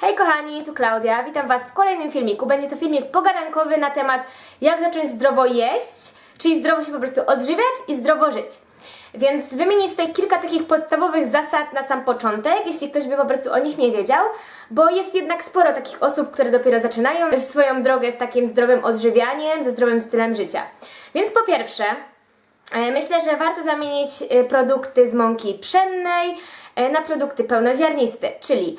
Hej kochani, tu Klaudia, witam Was w kolejnym filmiku. Będzie to filmik pogadankowy na temat jak zacząć zdrowo jeść, czyli zdrowo się po prostu odżywiać i zdrowo żyć. Więc wymienię tutaj kilka takich podstawowych zasad na sam początek, jeśli ktoś by po prostu o nich nie wiedział, bo jest jednak sporo takich osób, które dopiero zaczynają swoją drogę z takim zdrowym odżywianiem, ze zdrowym stylem życia. Więc po pierwsze, E, Myślę, że warto zamienić e, produkty z mąki pszennej e, na produkty pełnoziarniste, czyli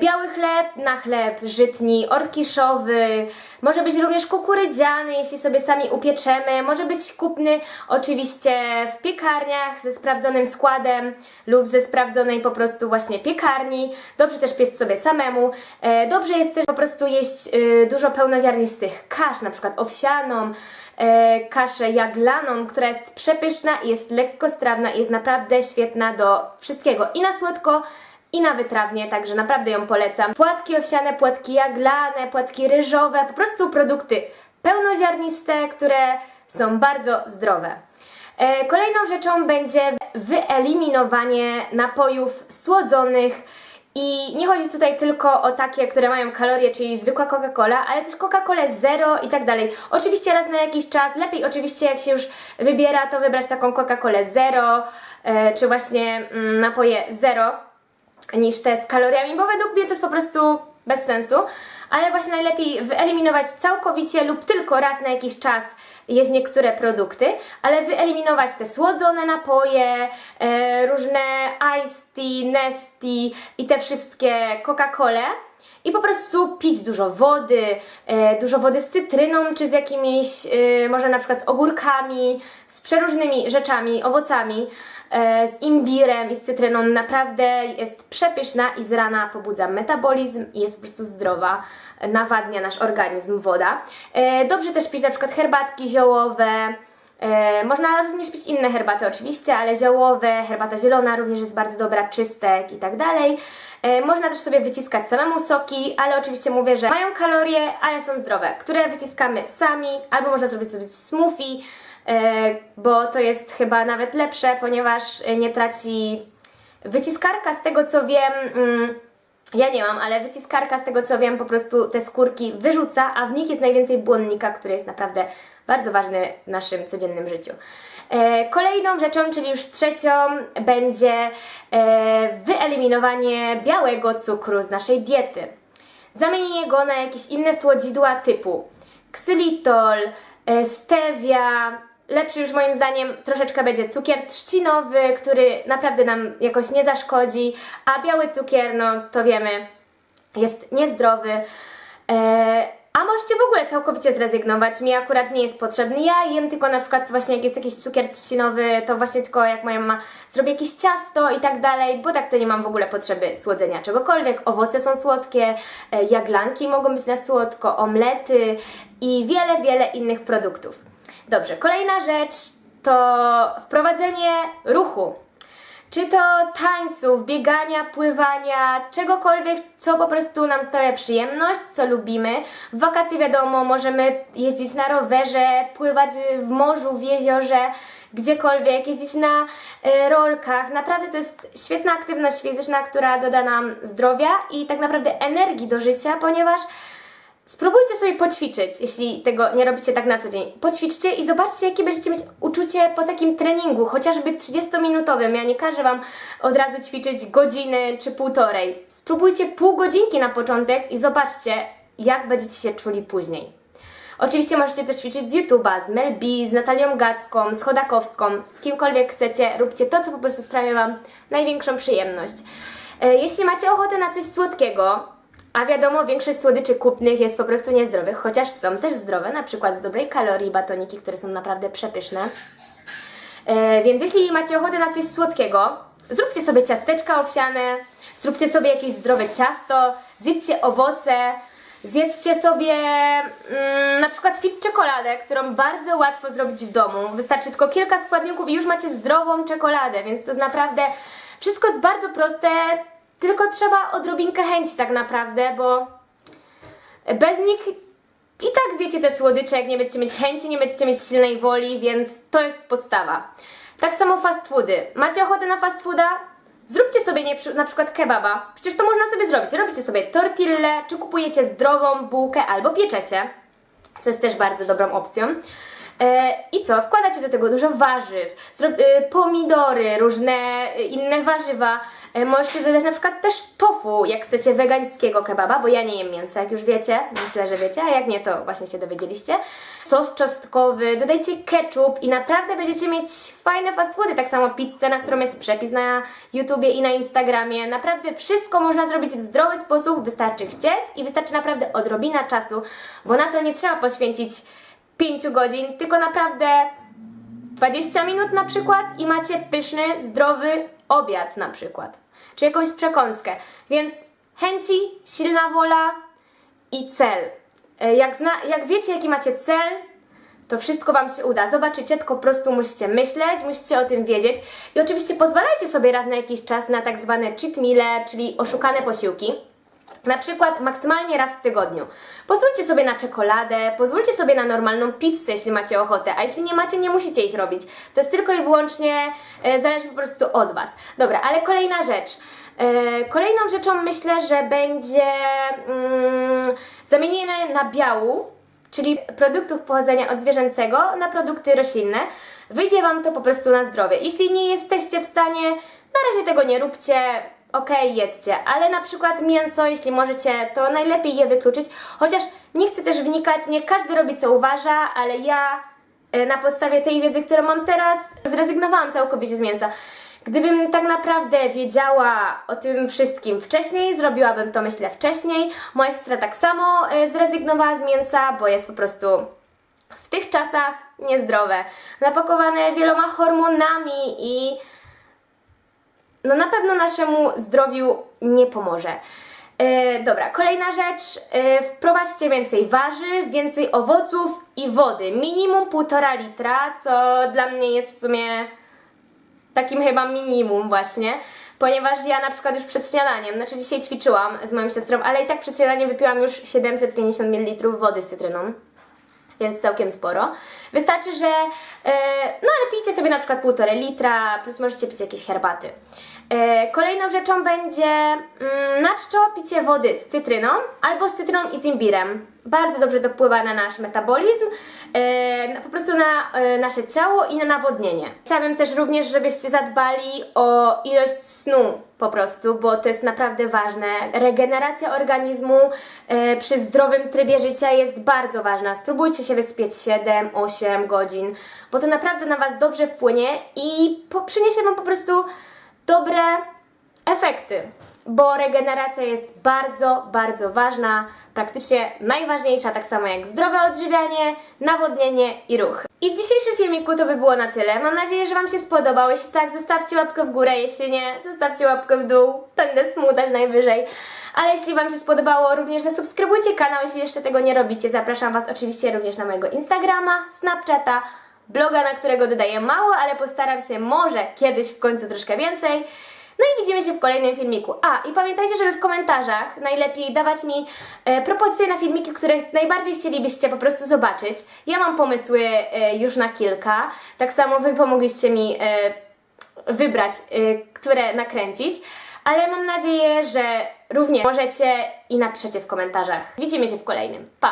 biały chleb na chleb żytni, orkiszowy, może być również kukurydziany, jeśli sobie sami upieczemy, może być kupny oczywiście w piekarniach ze sprawdzonym składem lub ze sprawdzonej po prostu właśnie piekarni. Dobrze też piec sobie samemu. E, Dobrze jest też po prostu jeść e, dużo pełnoziarnistych kasz, na przykład owsianą, e, kaszę jaglaną, która jest przepyszna i jest lekkostrawna i jest naprawdę świetna do wszystkiego i na słodko, i na wytrawnie, także naprawdę ją polecam. Płatki owsiane, płatki jaglane, płatki ryżowe, po prostu produkty pełnoziarniste, które są bardzo zdrowe. E, Kolejną rzeczą będzie wyeliminowanie napojów słodzonych i nie chodzi tutaj tylko o takie, które mają kalorie, czyli zwykła Coca-Cola, ale też Coca-Cola Zero i tak dalej. Oczywiście raz na jakiś czas, lepiej oczywiście jak się już wybiera, to wybrać taką Coca-Colę Zero, e, czy właśnie mm, napoje Zero, niż te z kaloriami, bo według mnie to jest po prostu bez sensu. Ale właśnie najlepiej wyeliminować całkowicie lub tylko raz na jakiś czas jeść niektóre produkty, ale wyeliminować te słodzone napoje, e, różne iced tea, nesty i te wszystkie Coca-Cole i po prostu pić dużo wody, e, dużo wody z cytryną, czy z jakimiś, e, może na przykład z ogórkami, z przeróżnymi rzeczami, owocami, z imbirem i z cytryną. Naprawdę jest przepyszna i z rana pobudza metabolizm i jest po prostu zdrowa, nawadnia nasz organizm woda. E, dobrze też pić na przykład herbatki ziołowe, E, można również pić inne herbaty oczywiście, ale ziołowe, herbata zielona również jest bardzo dobra, czystek i tak dalej. E, można też sobie wyciskać samemu soki, ale oczywiście mówię, że mają kalorie, ale są zdrowe, które wyciskamy sami, albo można zrobić sobie smoothie, e, bo to jest chyba nawet lepsze, ponieważ e, nie traci wyciskarka z tego co wiem... Mm, ja nie mam, ale wyciskarka z tego co wiem po prostu te skórki wyrzuca, a w nich jest najwięcej błonnika, który jest naprawdę bardzo ważny w naszym codziennym życiu. E, kolejną rzeczą, czyli już trzecią, będzie e, wyeliminowanie białego cukru z naszej diety. Zamienienie go na jakieś inne słodzidła typu ksylitol, e, stevia, lepszy już moim zdaniem troszeczkę będzie cukier trzcinowy, który naprawdę nam jakoś nie zaszkodzi, a biały cukier, no to wiemy, jest niezdrowy. E, a możecie w ogóle całkowicie zrezygnować. Mi akurat nie jest potrzebny. Ja jem tylko na przykład właśnie jak jest jakiś cukier trzcinowy, to właśnie tylko jak moja mama zrobi jakieś ciasto i tak dalej, bo tak to nie mam w ogóle potrzeby słodzenia czegokolwiek. Owoce są słodkie, e, jaglanki mogą być na słodko, omlety i wiele, wiele innych produktów. Dobrze, kolejna rzecz to wprowadzenie ruchu. Czy to tańców, biegania, pływania, czegokolwiek, co po prostu nam sprawia przyjemność, co lubimy. W wakacje wiadomo, możemy jeździć na rowerze, pływać w morzu, w jeziorze, gdziekolwiek, jeździć na e, rolkach. Naprawdę to jest świetna aktywność fizyczna, która doda nam zdrowia i tak naprawdę energii do życia, ponieważ Spróbujcie sobie poćwiczyć, jeśli tego nie robicie tak na co dzień. Poćwiczcie i zobaczcie, jakie będziecie mieć uczucie po takim treningu, chociażby 30-minutowym. Ja nie każę Wam od razu ćwiczyć godziny czy półtorej. Spróbujcie pół godzinki na początek i zobaczcie, jak będziecie się czuli później. Oczywiście możecie też ćwiczyć z YouTube'a, z Mel B, z Natalią Gacką, z Chodakowską, z kimkolwiek chcecie. Róbcie to, co po prostu sprawia Wam największą przyjemność. E, Jeśli macie ochotę na coś słodkiego, a wiadomo, większość słodyczy kupnych jest po prostu niezdrowych, chociaż są też zdrowe, na przykład z dobrej kalorii batoniki, które są naprawdę przepyszne. E, więc jeśli macie ochotę na coś słodkiego, zróbcie sobie ciasteczka owsiane, zróbcie sobie jakieś zdrowe ciasto, zjedzcie owoce, zjedzcie sobie mm, na przykład fit czekoladę, którą bardzo łatwo zrobić w domu. Wystarczy tylko kilka składników i już macie zdrową czekoladę, więc to jest naprawdę wszystko jest bardzo proste, tylko trzeba odrobinkę chęci tak naprawdę, bo bez nich i tak zjecie te słodycze, jak nie będziecie mieć chęci, nie będziecie mieć silnej woli, więc to jest podstawa. Tak samo fast foody. Macie ochotę na fast fooda? Zróbcie sobie nie, na przykład kebaba. Przecież to można sobie zrobić. Robicie sobie tortillę, czy kupujecie zdrową bułkę, albo pieczecie co jest też bardzo dobrą opcją. E, I co? Wkładacie do tego dużo warzyw, e, pomidory, różne e, inne warzywa. E, możecie dodać na przykład też tofu, jak chcecie wegańskiego kebaba, bo ja nie jem mięsa, jak już wiecie. Myślę, że wiecie, a jak nie, to właśnie się dowiedzieliście. Sos czosnkowy, dodajcie ketchup i naprawdę będziecie mieć fajne fast foody. Tak samo pizzę, na którą jest przepis na YouTubie i na Instagramie. Naprawdę wszystko można zrobić w zdrowy sposób, wystarczy chcieć i wystarczy naprawdę odrobina czasu, bo na to nie trzeba poświęcić 5 godzin, tylko naprawdę 20 minut na przykład i macie pyszny, zdrowy obiad na przykład, czy jakąś przekąskę. Więc chęci, silna wola i cel. E, Jak, zna, jak wiecie, jaki macie cel, to wszystko Wam się uda. Zobaczycie, tylko po prostu musicie myśleć, musicie o tym wiedzieć. I oczywiście pozwalajcie sobie raz na jakiś czas na tak zwane cheat meale, czyli oszukane posiłki. Na przykład maksymalnie raz w tygodniu. Pozwólcie sobie na czekoladę, pozwólcie sobie na normalną pizzę, jeśli macie ochotę, a jeśli nie macie, nie musicie ich robić. To jest tylko i wyłącznie, e, zależy po prostu od Was. Dobra, ale kolejna rzecz. E, kolejną rzeczą myślę, że będzie mm, zamienienie nabiału, czyli produktów pochodzenia od zwierzęcego na produkty roślinne. Wyjdzie Wam to po prostu na zdrowie. Jeśli nie jesteście w stanie, na razie tego nie róbcie, okej, jedzcie, ale na przykład mięso, jeśli możecie, to najlepiej je wykluczyć, chociaż nie chcę też wnikać, nie każdy robi co uważa, ale ja e, na podstawie tej wiedzy, którą mam teraz, zrezygnowałam całkowicie z mięsa. Gdybym tak naprawdę wiedziała o tym wszystkim wcześniej, zrobiłabym to myślę wcześniej. Moja siostra tak samo e, zrezygnowała z mięsa, bo jest po prostu w tych czasach niezdrowe, napakowane wieloma hormonami i no na pewno naszemu zdrowiu nie pomoże. E, dobra, kolejna rzecz. E, wprowadźcie więcej warzyw, więcej owoców i wody. Minimum 1,5 litra, co dla mnie jest w sumie takim chyba minimum właśnie, ponieważ ja na przykład już przed śniadaniem, znaczy dzisiaj ćwiczyłam z moją siostrą, ale i tak przed śniadaniem wypiłam już 750 ml wody z cytryną więc całkiem sporo. Wystarczy, że. E, no ale pijcie sobie na przykład półtorej litra, plus możecie pić jakieś herbaty. E, kolejną rzeczą będzie mm, na czczo picie wody z cytryną albo z cytryną i z imbirem. Bardzo dobrze to wpływa na nasz metabolizm, e, po prostu na e, nasze ciało i na nawodnienie. Chciałabym też również, żebyście zadbali o ilość snu po prostu, bo to jest naprawdę ważne. Regeneracja organizmu e, przy zdrowym trybie życia jest bardzo ważna. Spróbujcie się wyspieć 7-8 godzin, bo to naprawdę na Was dobrze wpłynie i przyniesie Wam po prostu dobre efekty. Bo regeneracja jest bardzo, bardzo ważna, praktycznie najważniejsza, tak samo jak zdrowe odżywianie, nawodnienie i ruch. I w dzisiejszym filmiku to by było na tyle. Mam nadzieję, że Wam się spodobał. Jeśli tak, zostawcie łapkę w górę, jeśli nie, zostawcie łapkę w dół. Będę smutać najwyżej. Ale jeśli Wam się spodobało, również zasubskrybujcie kanał, jeśli jeszcze tego nie robicie. Zapraszam Was oczywiście również na mojego Instagrama, Snapchata, bloga, na którego dodaję mało, ale postaram się może kiedyś w końcu troszkę więcej. No i widzimy się w kolejnym filmiku. A, i pamiętajcie, żeby w komentarzach najlepiej dawać mi e, propozycje na filmiki, które najbardziej chcielibyście po prostu zobaczyć. Ja mam pomysły e, już na kilka. Tak samo Wy pomogliście mi e, wybrać, e, które nakręcić. Ale mam nadzieję, że również możecie i napiszecie w komentarzach. Widzimy się w kolejnym. Pa!